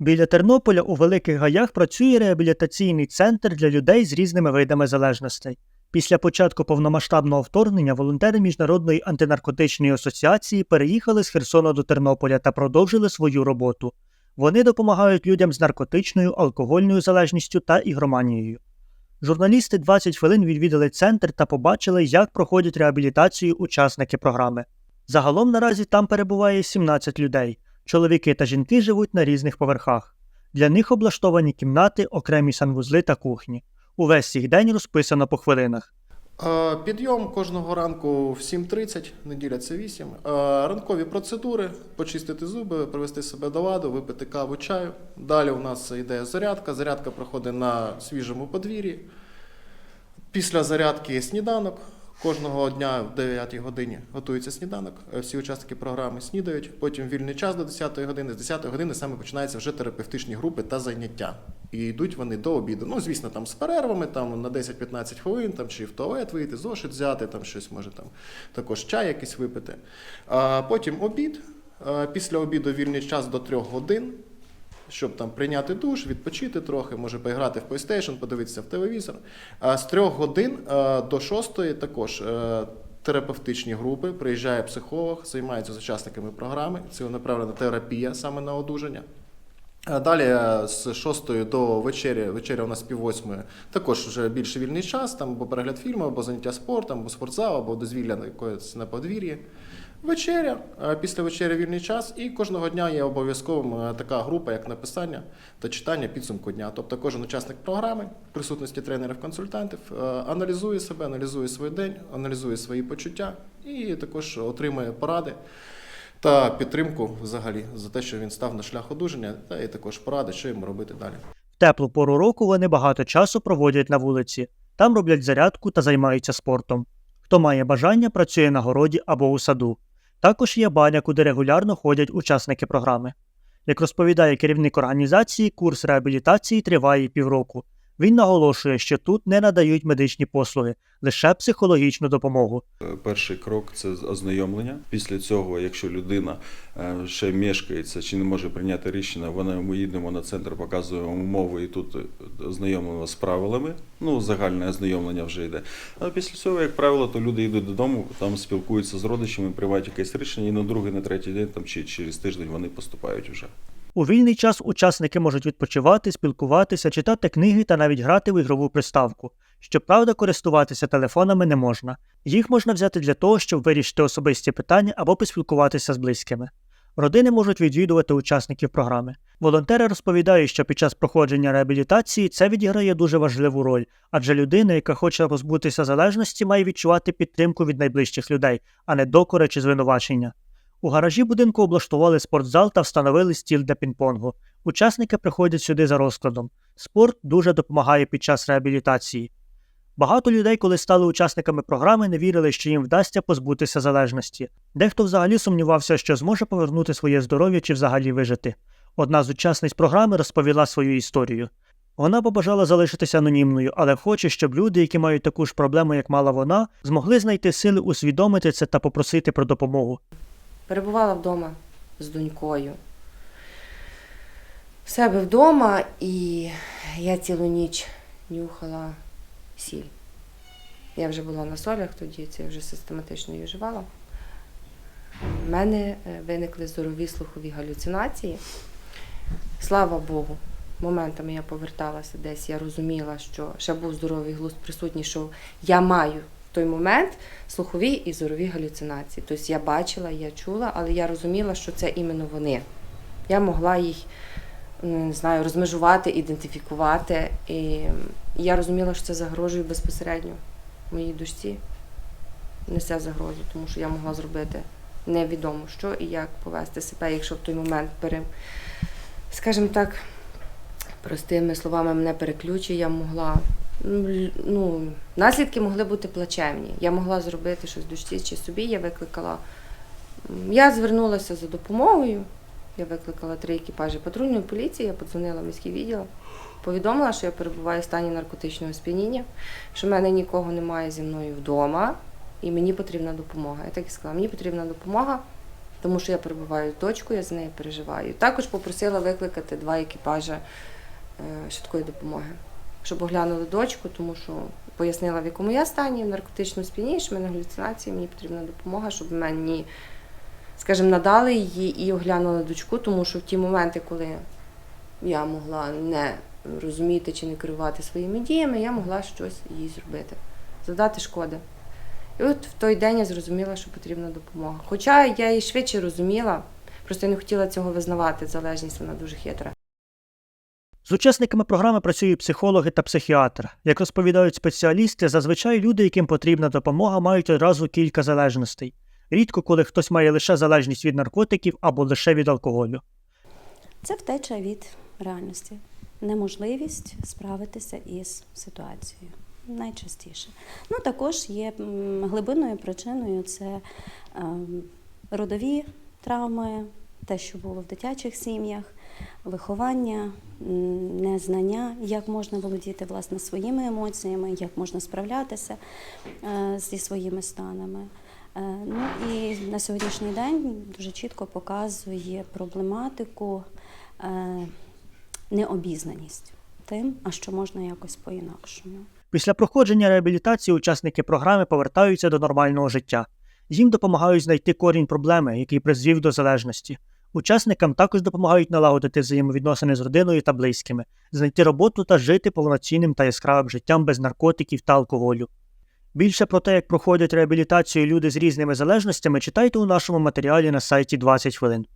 Біля Тернополя у Великих Гаях працює реабілітаційний центр для людей з різними видами залежностей. Після початку повномасштабного вторгнення волонтери Міжнародної антинаркотичної асоціації переїхали з Херсона до Тернополя та продовжили свою роботу. Вони допомагають людям з наркотичною, алкогольною залежністю та ігроманією. Журналісти 20 хвилин відвідали центр та побачили, як проходять реабілітацію учасники програми. Загалом наразі там перебуває 17 людей. Чоловіки та жінки живуть на різних поверхах. Для них облаштовані кімнати, окремі санвузли та кухні. Увесь їх день розписано по хвилинах. Е, Підйом кожного ранку в 7.30, неділя це 8. Е, Ранкові процедури, почистити зуби, привести себе до ладу, випити каву, чаю. Далі у нас йде зарядка. Зарядка проходить на свіжому подвір'ї. Після зарядки сніданок. Кожного дня в 9 годині готується сніданок. Е, Всі учасники програми снідають. Потім вільний час до 10 години. З 10 години саме починаються вже терапевтичні групи та заняття. І йдуть вони до обіду. Ну, звісно, там з перервами, там на 10-15 хвилин, там чи в туалет вийти, зошит взяти, там щось може там також чай якийсь випити. А потім обід. Після обіду вільний час до 3 годин щоб там прийняти душ, відпочити трохи, може поіграти в PlayStation, подивитися в телевізор. А з трьох годин е, до шостої також е, терапевтичні групи. Приїжджає психолог, займається з учасниками програми. Це направлена терапія саме на одужання. Далі е, з 6 до вечері, вечеря у нас пів восьмої, також вже більше вільний час, там або перегляд фільму, або заняття спортом, або спортзал, або дозвілля на якоїсь на подвір'ї. Вечеря, е, після вечері вільний час, і кожного дня є обов'язковим е, така група, як написання та читання підсумку дня. Тобто кожен учасник програми, присутності тренерів-консультантів, е, аналізує себе, аналізує свій день, аналізує свої почуття і також отримує поради та підтримку взагалі за те, що він став на шлях одужання, та і також поради, що йому робити далі. В теплу пору року вони багато часу проводять на вулиці. Там роблять зарядку та займаються спортом. Хто має бажання, працює на городі або у саду. Також є баня, куди регулярно ходять учасники програми. Як розповідає керівник організації, курс реабілітації триває півроку. Він наголошує, що тут не надають медичні послуги, лише психологічну допомогу. Е, Перший крок це ознайомлення. Після цього, якщо людина е, ще мешкається чи не може прийняти рішення, вона ми їдемо на центр, показуємо умови і тут ознайомимо з правилами. Ну, загальне ознайомлення вже йде. А після цього, як правило, то люди йдуть додому, там спілкуються з родичами, приймають якесь рішення, і на другий, на третій день там чи через тиждень вони поступають вже. У вільний час учасники можуть відпочивати, спілкуватися, читати книги та навіть грати в ігрову приставку. Щоправда, користуватися телефонами не можна. Їх можна взяти для того, щоб вирішити особисті питання або поспілкуватися з близькими. Родини можуть відвідувати учасників програми. Волонтери розповідають, що під час проходження реабілітації це відіграє дуже важливу роль, адже людина, яка хоче позбутися залежності, має відчувати підтримку від найближчих людей, а не докори чи звинувачення. У гаражі будинку облаштували спортзал та встановили стіл для пінг-понгу. Учасники приходять сюди за розкладом. Спорт дуже допомагає під час реабілітації. Багато людей, коли стали учасниками програми, не вірили, що їм вдасться позбутися залежності. Дехто взагалі сумнівався, що зможе повернути своє здоров'я чи взагалі вижити. Одна з учасниць програми розповіла свою історію. Вона побажала залишитися анонімною, але хоче, щоб люди, які мають таку ж проблему, як мала вона, змогли знайти сили усвідомити це та попросити про допомогу. Перебувала вдома з донькою. В себе вдома, і я цілу ніч нюхала сіль. Я вже була на солях тоді, це я вже систематично її вживала. У мене е, виникли здорові слухові галюцинації. Слава Богу, моментами я поверталася десь, я розуміла, що ще був здоровий глузд присутній, що я маю той момент слухові і зорові галюцинації. Тобто я бачила, я чула, але я розуміла, що це іменно вони. Я могла їх ну, не знаю, розмежувати, ідентифікувати. І я розуміла, що це загрожує безпосередньо моїй дочці. Несе загрозу, тому що я могла зробити невідомо що і як повести себе, якщо в той момент пере, скажімо так, простими словами мене переключує, я могла. Ну, наслідки могли бути плачевні. Я могла зробити щось дочці чи собі. Я викликала. Я звернулася за допомогою. Я викликала три екіпажі патрульної поліції, я подзвонила в міський відділ, повідомила, що я перебуваю в стані наркотичного сп'яніння, що в мене нікого немає зі мною вдома, і мені потрібна допомога. Я так і сказала, мені потрібна допомога тому що я перебуваю з дочкою, я за нею переживаю. Також попросила викликати два екіпажі е, швидкої допомоги, щоб оглянули дочку, тому що пояснила, в якому я стані, в наркотичному сп'янінні, що в мене галюцинації, мені потрібна допомога, щоб мені, скажімо, надали її і оглянули дочку, тому що в ті моменти, коли я могла не розуміти чи не керувати своїми діями, я могла щось їй зробити, завдати шкоди. І от в той день я зрозуміла, що потрібна допомога. Хоча я і швидше розуміла, просто я не хотіла цього визнавати. Залежність вона дуже хитра. З учасниками програми працюють психологи та психіатр. Як розповідають спеціалісти, зазвичай люди, яким потрібна допомога, мають одразу кілька залежностей. Рідко, коли хтось має лише залежність від наркотиків або лише від алкоголю. Це втеча від реальності, неможливість справитися із ситуацією. Найчастіше. Ну, також є глибинною причиною це ем, родові травми, те, що було в дитячих сім'ях, виховання, незнання, як можна володіти власне своїми емоціями, як можна справлятися е, зі своїми станами. Е, Ну і на сьогоднішній день дуже чітко показує проблематику е, необізнаність тим, а що можна якось по-інакшому. Після проходження реабілітації учасники програми повертаються до нормального життя. Їм допомагають знайти корінь проблеми, який призвів до залежності. Учасникам також допомагають налагодити взаємовідносини з родиною та близькими, знайти роботу та жити повноцінним та яскравим життям без наркотиків та алкоголю. Більше про те, як проходять реабілітацію люди з різними залежностями, читайте у нашому матеріалі на сайті 20 хвилин.